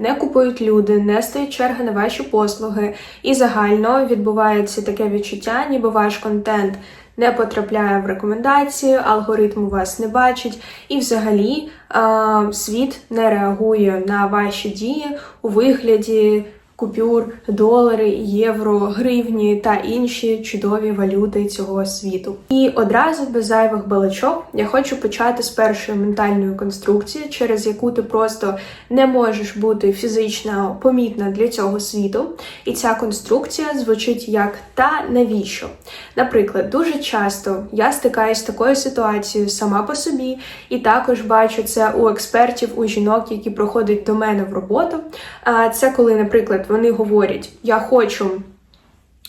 не купують люди, не стоять черги на ваші послуги, і загально відбувається таке відчуття, ніби ваш контент не потрапляє в рекомендації, алгоритм вас не бачить, і взагалі е, світ не реагує на ваші дії у вигляді купюр, долари, євро, гривні та інші чудові валюти цього світу. І одразу без зайвих балачок я хочу почати з першої ментальної конструкції, через яку ти просто не можеш бути фізично помітна для цього світу. І ця конструкція звучить як та навіщо. Наприклад, дуже часто я стикаюся з такою ситуацією сама по собі, і також бачу це у експертів, у жінок, які проходять до мене в роботу. А Це коли, наприклад, вони говорять: Я хочу.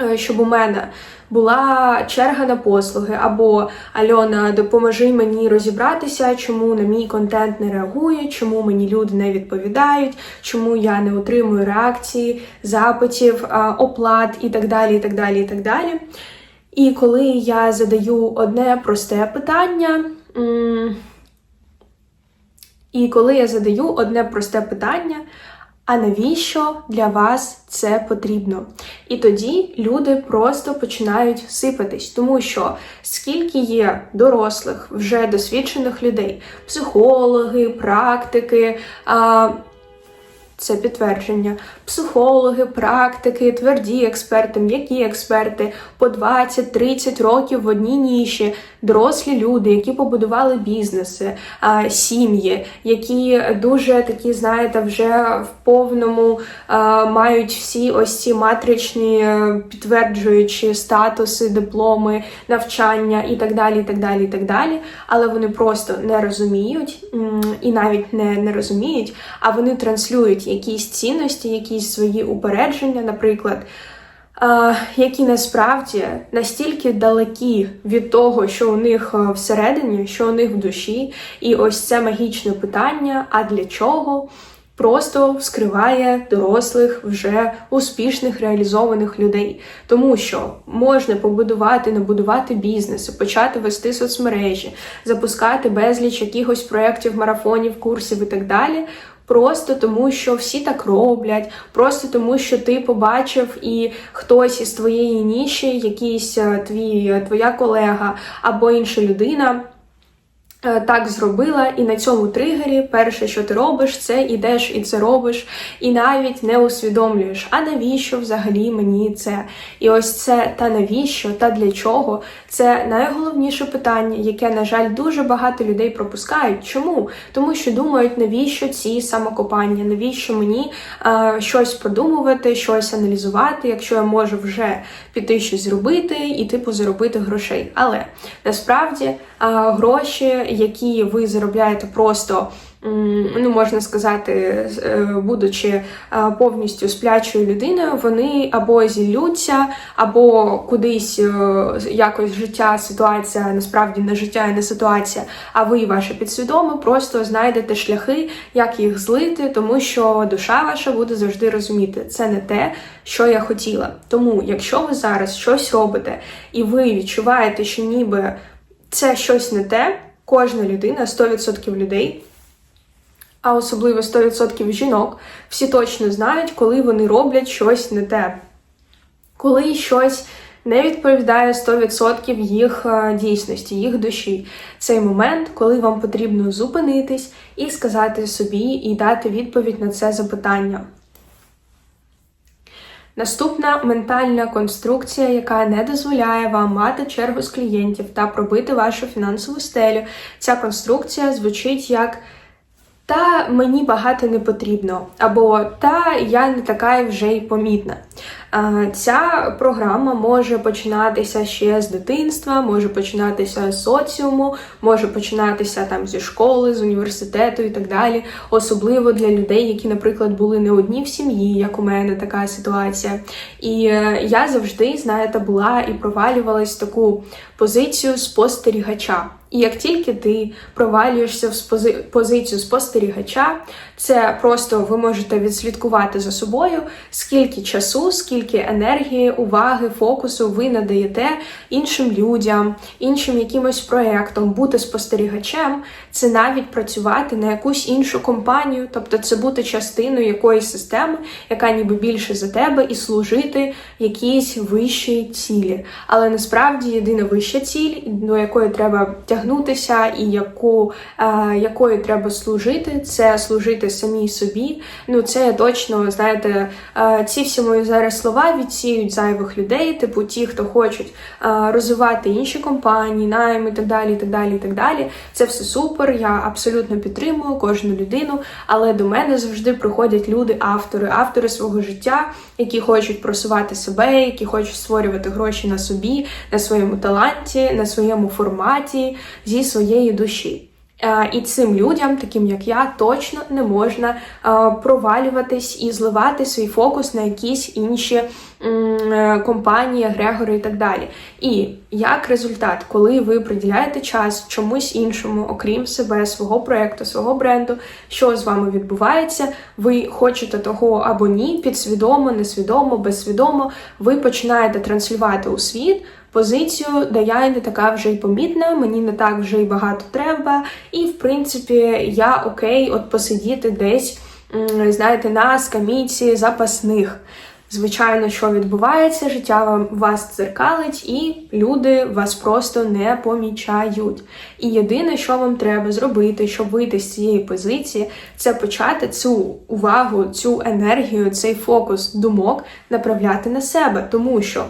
е, Щоб у мене була черга на послуги, або Альона, допоможи мені розібратися, чому на мій контент не реагують, чому мені люди не відповідають, чому я не отримую реакції, запитів, оплат і так далі. І так далі, і так далі. І коли я задаю одне просте питання. І коли я задаю одне просте питання, а навіщо для вас це потрібно? І тоді люди просто починають сипатись, тому що скільки є дорослих, вже досвідчених людей, психологи, практики. А, це підтвердження. Психологи, практики, тверді експерти, м'які експерти по 20-30 років в одній ніші, дорослі люди, які побудували бізнеси, сім'ї, які дуже такі, знаєте, вже в повному мають всі ось ці матричні е, підтверджуючі статуси, дипломи, навчання і так далі. і так далі, і так далі. Але вони просто не розуміють і навіть не, не розуміють, а вони транслюють якісь цінності, якісь свої упередження, наприклад. Які насправді настільки далекі від того, що у них е, всередині, що у них в душі, і ось це магічне питання: а для чого? Просто вскриває дорослих, вже успішних реалізованих людей, тому що можна побудувати, набудувати бізнеси, почати вести соцмережі, запускати безліч якихось проєктів, марафонів, курсів і так далі. Просто тому, що всі так роблять, просто тому, що ти побачив і хтось із твоєї ніші, якийсь е, твій твоя колега або інша людина. Е, Так зробила, і на цьому тригері перше, що ти робиш, це ідеш і це робиш, і навіть не усвідомлюєш, а навіщо взагалі мені це? І ось це та навіщо, та для чого це найголовніше питання, яке, на жаль, дуже багато людей пропускають. Чому? Тому що думають, навіщо ці самокопання, навіщо мені е, щось продумувати, щось аналізувати, якщо я можу вже піти щось зробити і типу заробити грошей. Але насправді е, гроші які ви заробляєте просто. Ну, можна сказати, е, будучи е, повністю сплячою людиною, вони або зіллються, або кудись е, якось життя, ситуація, насправді не життя і не ситуація, а ви, ваше підсвідоме, просто знайдете шляхи, як їх злити, тому що душа ваша буде завжди розуміти, це не те, що я хотіла. Тому, якщо ви зараз щось робите і ви відчуваєте, що ніби це щось не те. Кожна людина, 100% людей, а особливо 100% жінок, всі точно знають, коли вони роблять щось не те. Коли щось не відповідає 100% їх е, дійсності, їх душі. Цей момент, коли вам потрібно зупинитись і сказати собі, і дати відповідь на це запитання. Наступна ментальна конструкція, яка не дозволяє вам мати чергу з клієнтів та пробити вашу фінансову стелю. Ця конструкція звучить як та мені багато не потрібно, або та я не така вже й помітна. Ця програма може починатися ще з дитинства, може починатися з соціуму, може починатися там зі школи, з університету і так далі. Особливо для людей, які, наприклад, були не одні в сім'ї, як у мене така ситуація. І е, я завжди, знаєте, була і провалювалась в таку позицію спостерігача. І як тільки ти провалюєшся в спози- позицію спостерігача, це просто ви можете відслідкувати за собою, скільки часу, скільки енергії, уваги, фокусу ви надаєте іншим людям, іншим якимось проєктам, бути спостерігачем, це навіть працювати на якусь іншу компанію, тобто це бути частиною якоїсь системи, яка ніби більше за тебе, і служити якійсь вищій цілі. Але насправді єдина вища ціль, до якої треба тягнутися, і яку, е, якою треба служити, це служити самій собі. Ну це точно, знаєте, е, ці всі мої зараз слова відсіють зайвих людей, типу ті, хто хочуть е, розвивати інші компанії, найми і так далі, і так далі, і так далі. Це все супер. Я абсолютно підтримую кожну людину, але до мене завжди приходять люди, автори, автори свого життя, які хочуть просувати себе, які хочуть створювати гроші на собі, на своєму таланті, на своєму форматі зі своєї душі. Е, І цим людям, таким як я, точно не можна е, провалюватись і зливати свій фокус на якісь інші е, компанії, егрегори і так далі. І як результат, коли ви приділяєте час чомусь іншому, окрім себе, свого проекту, свого бренду, що з вами відбувається, ви хочете того або ні, підсвідомо, несвідомо, безсвідомо, ви починаєте транслювати у світ позицію, де я не така вже й помітна, мені не так вже й багато треба, і в принципі я окей, от посидіти десь, знаєте, на скамійці запасних. Звичайно, що відбувається, життя вам вас дзеркалить, і люди вас просто не помічають. І єдине, що вам треба зробити, щоб вийти з цієї позиції, це почати цю увагу, цю енергію, цей фокус думок направляти на себе, тому що.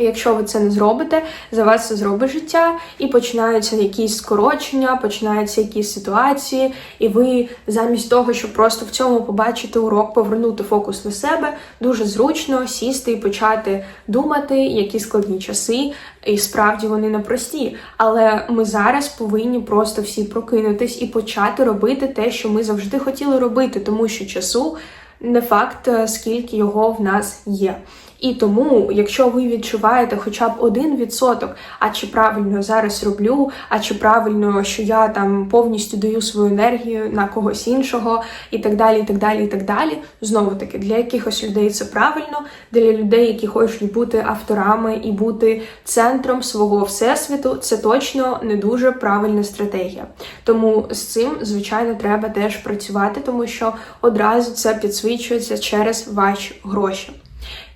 Якщо ви це не зробите, за вас це зробить життя, і починаються якісь скорочення, починаються якісь ситуації, і ви замість того, щоб просто в цьому побачити урок, повернути фокус на себе, дуже зручно сісти і почати думати, які складні часи, і справді вони непрості. Але ми зараз повинні просто всі прокинутись і почати робити те, що ми завжди хотіли робити, тому що часу не факт, е, скільки його в нас є. І тому, якщо ви відчуваєте хоча б один відсоток, а чи правильно зараз роблю, а чи правильно, що я там повністю даю свою енергію на когось іншого, і так далі, і так далі, і так далі. Знову таки, для якихось людей це правильно, для людей, які хочуть бути авторами і бути центром свого всесвіту, це точно не дуже правильна стратегія. Тому з цим, звичайно, треба теж працювати, тому що одразу це підсвічується через ваші гроші.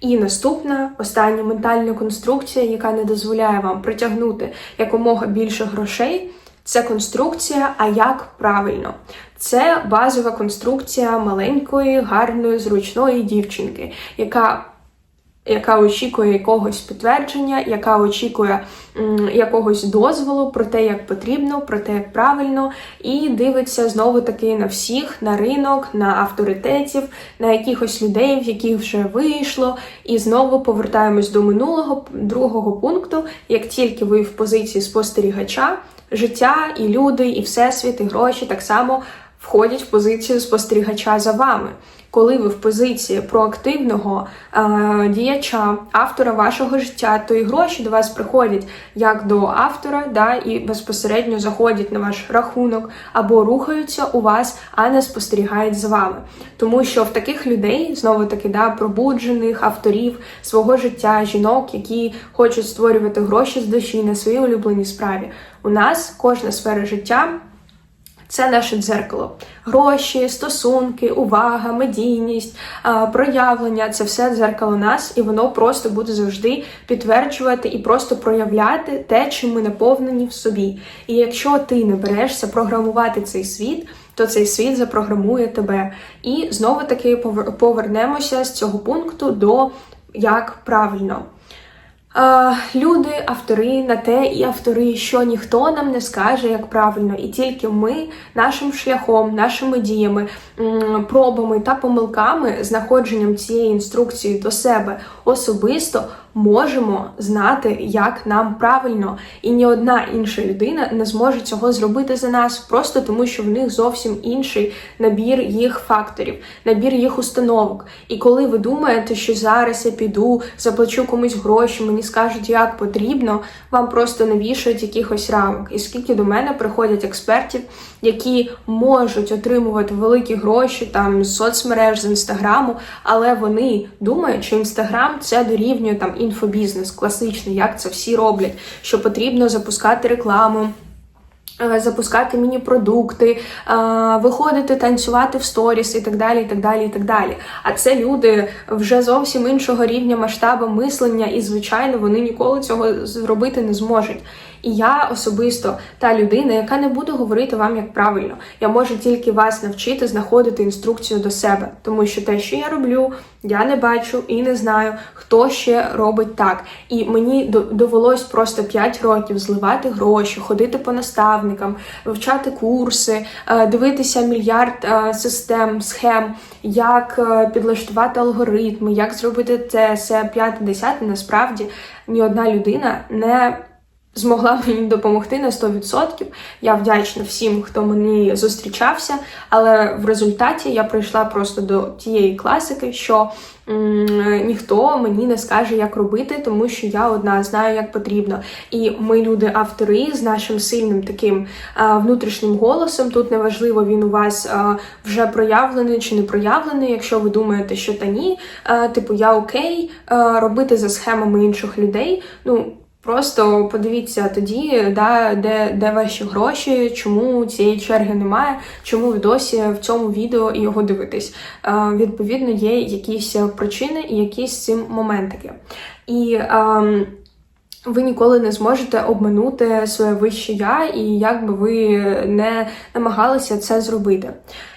І наступна остання ментальна конструкція, яка не дозволяє вам притягнути якомога більше грошей, це конструкція, а як правильно. Це базова конструкція маленької, гарної, зручної дівчинки, яка яка очікує якогось підтвердження, яка очікує якогось дозволу про те, як потрібно, про те, як правильно, і дивиться знову таки на всіх, на ринок, на авторитетів, на якихось людей, в яких вже вийшло. І знову повертаємось до минулого другого пункту. Як тільки ви в позиції спостерігача, життя і люди, і всесвіт, і гроші так само входять в позицію спостерігача за вами. Коли ви в позиції проактивного е, діяча, автора вашого життя, то і гроші до вас приходять як до автора, да, і безпосередньо заходять на ваш рахунок або рухаються у вас, а не спостерігають за вами. Тому що в таких людей, знову таки, да, пробуджених авторів свого життя, жінок, які хочуть створювати гроші з душі на своїй улюбленій справі, у нас кожна сфера життя. Це наше дзеркало. Гроші, стосунки, увага, медійність, проявлення це все дзеркало нас, і воно просто буде завжди підтверджувати і просто проявляти те, чим ми наповнені в собі. І якщо ти не берешся програмувати цей світ, то цей світ запрограмує тебе. І знову таки повер- повернемося з цього пункту до як правильно. Люди, автори на те і автори, що ніхто нам не скаже, як правильно, і тільки ми нашим шляхом, нашими діями, пробами та помилками, знаходженням цієї інструкції до себе особисто можемо знати, як нам правильно, і ні одна інша людина не зможе цього зробити за нас, просто тому що в них зовсім інший набір їх факторів, набір їх установок. І коли ви думаєте, що зараз я піду, заплачу комусь гроші, мені скажуть, як потрібно, вам просто не вішають якихось рамок. І скільки до мене приходять експертів, які можуть отримувати великі гроші там з соцмереж, з інстаграму, але вони думають, що інстаграм це дорівнює там інфобізнес, класичний, як це всі роблять, що потрібно запускати рекламу. е, Запускати міні-продукти, е, виходити, танцювати в сторіс і так далі. і так далі, і так далі. А це люди вже зовсім іншого рівня масштабу мислення, і, звичайно, вони ніколи цього зробити не зможуть. І я особисто та людина, яка не буде говорити вам як правильно. Я можу тільки вас навчити знаходити інструкцію до себе, тому що те, що я роблю, я не бачу і не знаю, хто ще робить так. І мені довелось просто 5 років зливати гроші, ходити по наставникам, вивчати курси, е, дивитися мільярд е, систем, схем, як е, підлаштувати алгоритми, як зробити це, все п'яте, десяте. Насправді ні одна людина не змогла мені допомогти на 100%. Я вдячна всім, хто мені зустрічався, але в результаті я прийшла просто до тієї класики, що м, ніхто мені не скаже, як робити, тому що я одна знаю, як потрібно. І ми люди автори з нашим сильним таким а, внутрішнім голосом. Тут неважливо, він у вас а, вже проявлений чи не проявлений. Якщо ви думаєте, що та ні, а, типу я окей, а, робити за схемами інших людей. Ну Просто подивіться тоді, да, де, де ваші гроші, чому цієї черги немає, чому ви досі в цьому відео його дивитесь. Е, відповідно, є якісь причини і якісь цим моментики. І ем, ви ніколи не зможете обманути своє вище я, і як би ви не намагалися це зробити.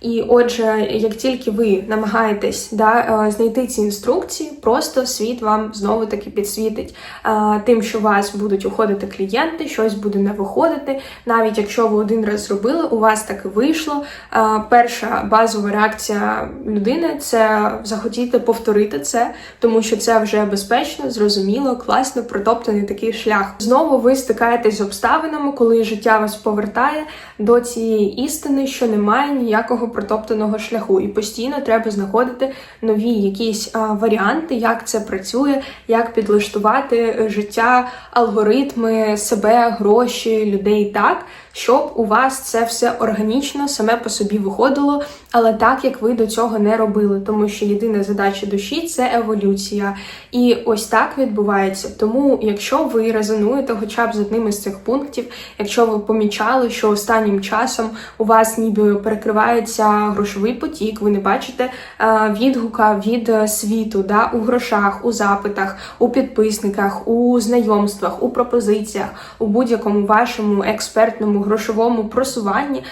І отже, як тільки ви намагаєтесь да, е, знайти ці інструкції, просто світ вам знову таки підсвітить е, тим, що у вас будуть уходити клієнти, щось буде не виходити. Навіть якщо ви один раз зробили, у вас так і вийшло. Е, Перша базова реакція людини це захотіти повторити це, тому що це вже безпечно, зрозуміло, класно, протоптаний такий шлях. Знову ви стикаєтесь з обставинами, коли життя вас повертає до цієї істини, що немає ніякого протоптаного шляху, і постійно треба знаходити нові якісь а, варіанти, як це працює, як підлаштувати життя, алгоритми, себе, гроші, людей так, щоб у вас це все органічно саме по собі виходило, але так як ви до цього не робили, тому що єдина задача душі це еволюція. І ось так відбувається. Тому, якщо ви резонуєте хоча б з одним із цих пунктів, якщо ви помічали, що останнім часом у вас ніби перекривається грошовий потік, ви не бачите е, відгука від е, світу, да, у грошах, у запитах, у підписниках, у знайомствах, у пропозиціях, у будь-якому вашому експертному грошовому просуванні,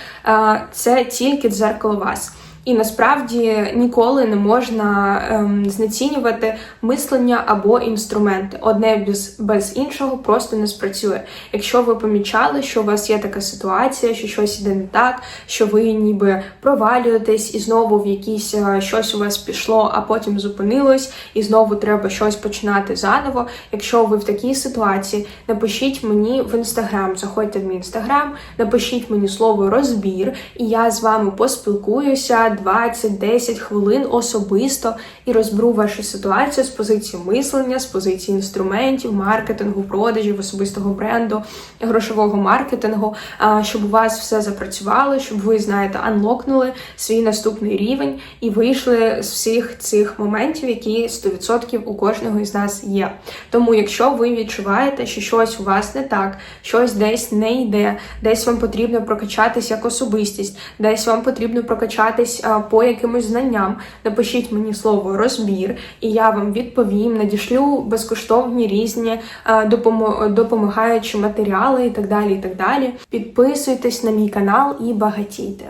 це тільки дзеркало вас. І насправді ніколи не можна ем, знецінювати мислення або інструменти. Одне без, без іншого просто не спрацює. Якщо ви помічали, що у вас є така ситуація, що щось іде не так, що ви ніби провалюєтесь, і знову в якісь е, щось у вас пішло, а потім зупинилось, і знову треба щось починати заново. Якщо ви в такій ситуації, напишіть мені в інстаграм, заходьте в мій інстаграм, напишіть мені слово розбір, і я з вами поспілкуюся 20-10 хвилин особисто і розберу вашу ситуацію з позиції мислення, з позиції інструментів, маркетингу, продажів, особистого бренду, грошового маркетингу, щоб у вас все запрацювало, щоб ви знаєте, анлокнули свій наступний рівень і вийшли з всіх цих моментів, які 100% у кожного із нас є. Тому, якщо ви відчуваєте, що щось у вас не так, щось десь не йде, десь вам потрібно прокачатись як особистість, десь вам потрібно прокачатись а, по якимось знанням, напишіть мені слово розбір, і я вам відповім, надішлю безкоштовні різні допомагаючі матеріали і так далі. і так далі. Підписуйтесь на мій канал і багатійте.